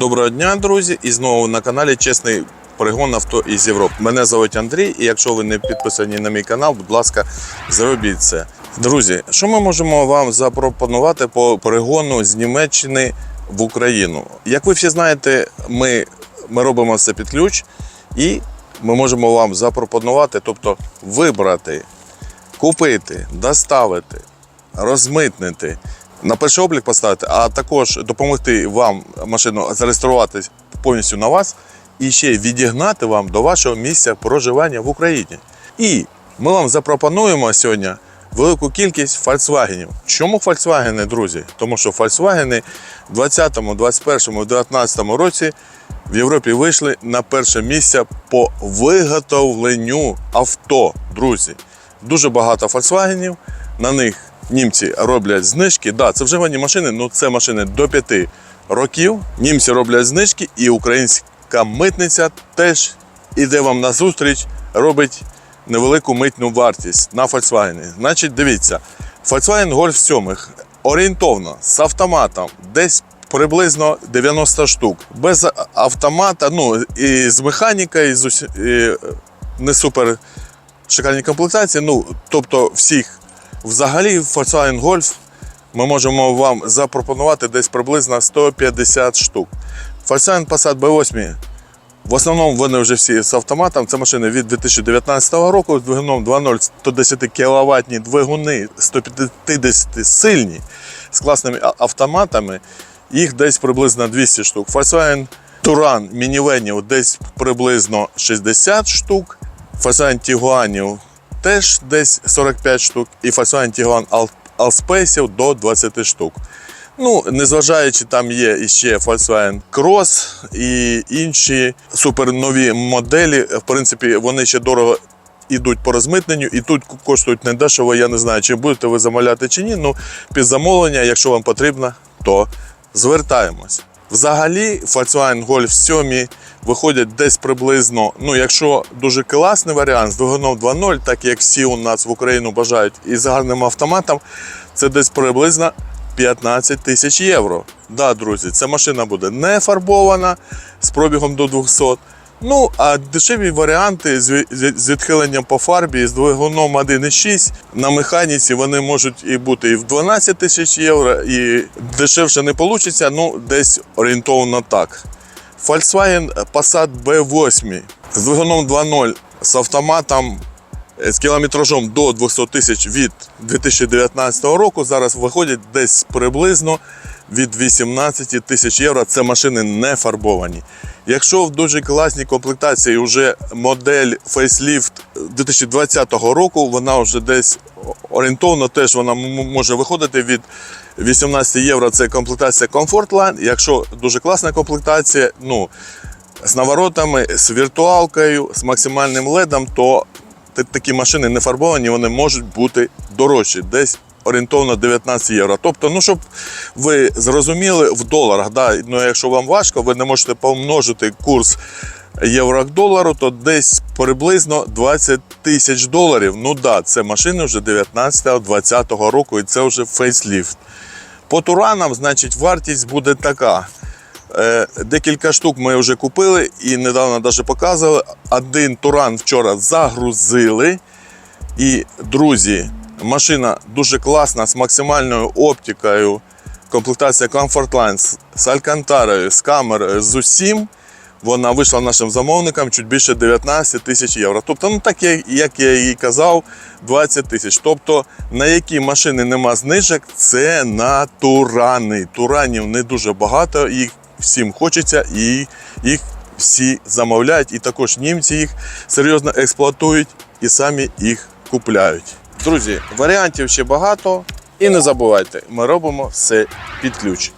Доброго дня, друзі! І знову на каналі Чесний перегон авто із Європи. Мене звуть Андрій, і якщо ви не підписані на мій канал, будь ласка, зробіть це. Друзі, що ми можемо вам запропонувати по перегону з Німеччини в Україну? Як ви всі знаєте, ми, ми робимо все під ключ, і ми можемо вам запропонувати, тобто вибрати, купити, доставити, розмитнити, на перший облік поставити, а також допомогти вам машину зареєструвати повністю на вас і ще відігнати вам до вашого місця проживання в Україні. І ми вам запропонуємо сьогодні велику кількість Volkswagen. Чому Volkswagen, друзі? Тому що Volkswagen в 20, 21, 19 році в Європі вийшли на перше місце по виготовленню авто, друзі. Дуже багато Volkswagen, на них німці роблять знижки. Да, це вживані машини, ну це машини до 5 років. Німці роблять знижки, і українська митниця теж іде вам на зустріч, робить невелику митну вартість на Volkswagen. Значить, дивіться, Volkswagen Golf 7 орієнтовно з автоматом десь приблизно 90 штук. Без автомата, ну і з механікою, і з усі, і не супер шикарні комплектації. Ну, тобто всіх взагалі Volkswagen Golf ми можемо вам запропонувати десь приблизно 150 штук. Volkswagen Passat B8 в основному вони вже всі з автоматом. Це машини від 2019 року з двигуном 2.0 110 кВт двигуни 150 сильні з класними автоматами. Їх десь приблизно 200 штук. Volkswagen Touran мінівенів десь приблизно 60 штук. Volkswagen Tiguanів теж десь 45 штук. І Tiguan All- Allspace до 20 штук. Ну, незважаючи, там є іще Volkswagen Cross і інші супернові моделі. В принципі, вони ще дорого йдуть по розмитненню і тут коштують недешево. Я не знаю, чи будете ви замовляти чи ні. Ну, під замовлення, якщо вам потрібно, то звертаємось. Взагалі, Volkswagen Golf 7 виходять десь приблизно, ну, якщо дуже класний варіант з двигуном 2.0, так як всі у нас в Україну бажають, і з гарним автоматом, це десь приблизно 15 тисяч євро. Да, друзі, ця машина буде не фарбована з пробігом до 200. Ну, а дешеві варіанти з відхиленням по фарбі з двигуном 1.6 на механіці вони можуть і бути і в 12 тисяч євро, і дешевше не вийде, ну десь орієнтовно так. Volkswagen Passat B8 з двигуном 2.0 з автоматом з кілометражом до 200 тисяч від 2019 року зараз виходять десь приблизно від 18 тисяч євро. Це машини не фарбовані. Якщо в дуже класній комплектації вже модель Facelift 2020 року, вона вже десь орієнтовно теж вона може виходити від 18 євро. Це комплектація Comfortline. Якщо дуже класна комплектація, ну з наворотами, з віртуалкою, з максимальним ледом, то такі машини не фарбовані, вони можуть бути дорожчі, десь орієнтовно 19 євро. Тобто, ну щоб ви зрозуміли в доларах, да, ну, якщо вам важко, ви не можете помножити курс євро к долару, то десь приблизно 20 тисяч доларів. Ну да, це машини вже 19-20 року, і це вже фейсліфт. По туранам, значить, вартість буде така. Е, Декілька штук ми вже купили і недавно навіть показували. Один туран вчора загрузили. І, друзі, машина дуже класна з максимальною оптикою. Комплектація Comfortline Lines з Алькантарою, з камерою, з усім. Вона вийшла нашим замовникам чуть більше 19 тисяч євро. Тобто, ну так як я і казав, 20 тисяч. Тобто, на які машини нема знижок, це на турани. Туранів не дуже багато, їх всім хочеться і їх всі замовляють. І також німці їх серйозно експлуатують і самі їх купляють. Друзі, варіантів ще багато. І не забувайте, ми робимо все під ключ.